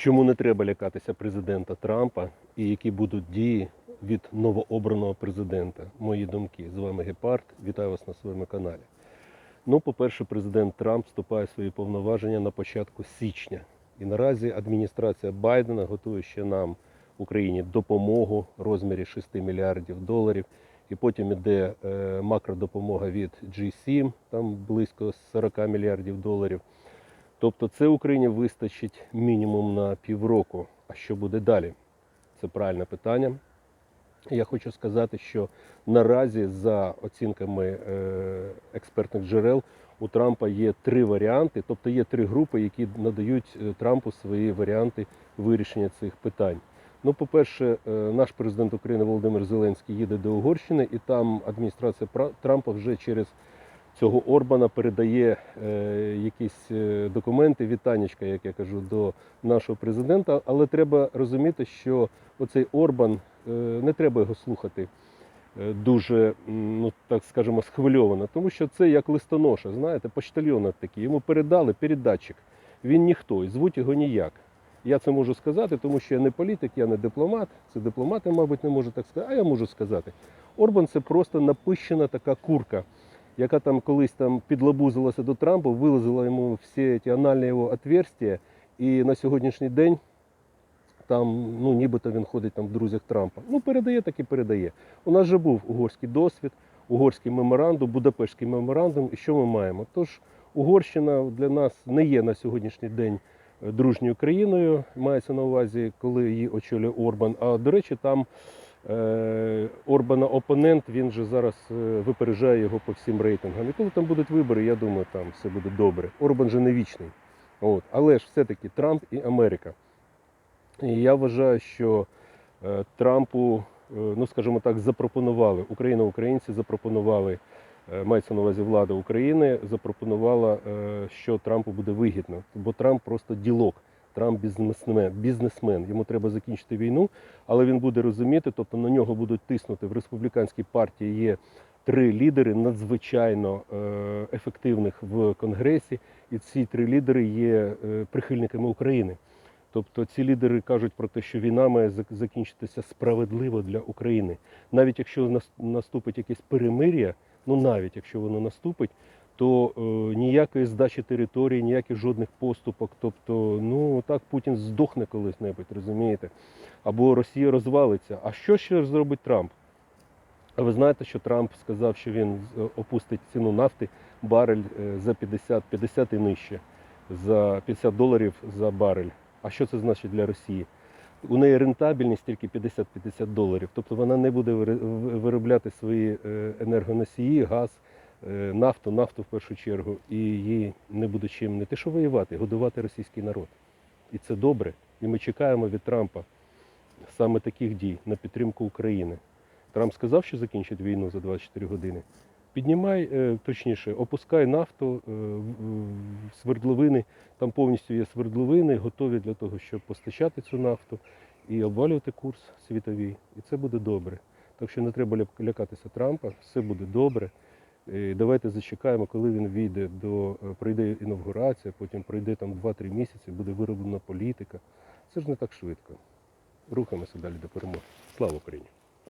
чому не треба лякатися президента Трампа і які будуть дії від новообраного президента. Мої думки. З вами Гепард. Вітаю вас на своєму каналі. Ну, по-перше, президент Трамп вступає в свої повноваження на початку січня. І наразі адміністрація Байдена готує ще нам, Україні, допомогу в розмірі 6 мільярдів доларів. І потім іде е, макродопомога від G7, там близько 40 мільярдів доларів. Тобто це Україні вистачить мінімум на півроку. А що буде далі? Це правильне питання. Я хочу сказати, що наразі, за оцінками е, експертних джерел, у Трампа є три варіанти, тобто є три групи, які надають е, Трампу свої варіанти вирішення цих питань. Ну, по-перше, е, наш президент України Володимир Зеленський їде до Угорщини, і там адміністрація Трампа вже через цього Орбана передає е, якісь е, документи, вітаннячка, як я кажу, до нашого президента. Але треба розуміти, що оцей Орбан е, не треба його слухати дуже, ну так скажемо, схвильовано, тому що це як листоноша, знаєте, почтальйон такий. Йому передали передатчик. Він ніхто, і звуть його ніяк. Я це можу сказати, тому що я не політик, я не дипломат. Це дипломати, мабуть, не можуть так сказати, а я можу сказати. Орбан це просто напищена така курка, яка там колись там підлабузилася до Трампа, вилазила йому всі ці анальні його отверстия, і на сьогоднішній день там, ну, нібито він ходить там в друзях Трампа. Ну, передає, так і передає. У нас вже був угорський досвід, угорський меморандум, Будапештський меморандум. І що ми маємо? Тож Угорщина для нас не є на сьогоднішній день е, дружньою країною, мається на увазі, коли її очолює Орбан. А до речі, там Орбана опонент, він же зараз е, випереджає його по всім рейтингам. І коли там будуть вибори, я думаю, там все буде добре. Орбан же не вічний. От. Але ж все-таки Трамп і Америка. І я вважаю, що е, Трампу, е, ну скажімо так, запропонували, Україна, українці запропонували, е, мається на увазі влада України, запропонувала, е, що Трампу буде вигідно. Бо Трамп просто ділок. Трамп бізнесмен, бізнесмен. Йому треба закінчити війну, але він буде розуміти, тобто на нього будуть тиснути в республіканській партії. Є три лідери надзвичайно е, ефективних в Конгресі, і ці три лідери є е, прихильниками України. Тобто ці лідери кажуть про те, що війна має закінчитися справедливо для України. Навіть якщо наступить якесь перемир'я, ну навіть якщо воно наступить, то е, ніякої здачі території, ніяких жодних поступок. Тобто, ну так Путін здохне колись-небудь, розумієте? Або Росія розвалиться. А що ще зробить Трамп? А ви знаєте, що Трамп сказав, що він опустить ціну нафти барель е, за 50, 50 і нижче, за 50 доларів за барель. А що це значить для Росії? У неї рентабельність тільки 50-50 доларів. Тобто вона не буде виробляти свої е, енергоносії, газ, е, нафту, нафту в першу чергу, і їй не буде чим не те, що воювати, годувати російський народ. І це добре. І ми чекаємо від Трампа саме таких дій на підтримку України. Трамп сказав, що закінчить війну за 24 години. Піднімай, е, точніше, опускай нафту е, свердловини. Там повністю є свердловини, готові для того, щоб постачати цю нафту і обвалювати курс світовий. І це буде добре. Так що не треба лякатися Трампа, все буде добре. Е, Давайте зачекаємо, коли він війде до прийде інавгурація, потім пройде там 2-3 місяці, буде вироблена політика. Це ж не так швидко. Рухаємося далі до перемоги. Слава Україні!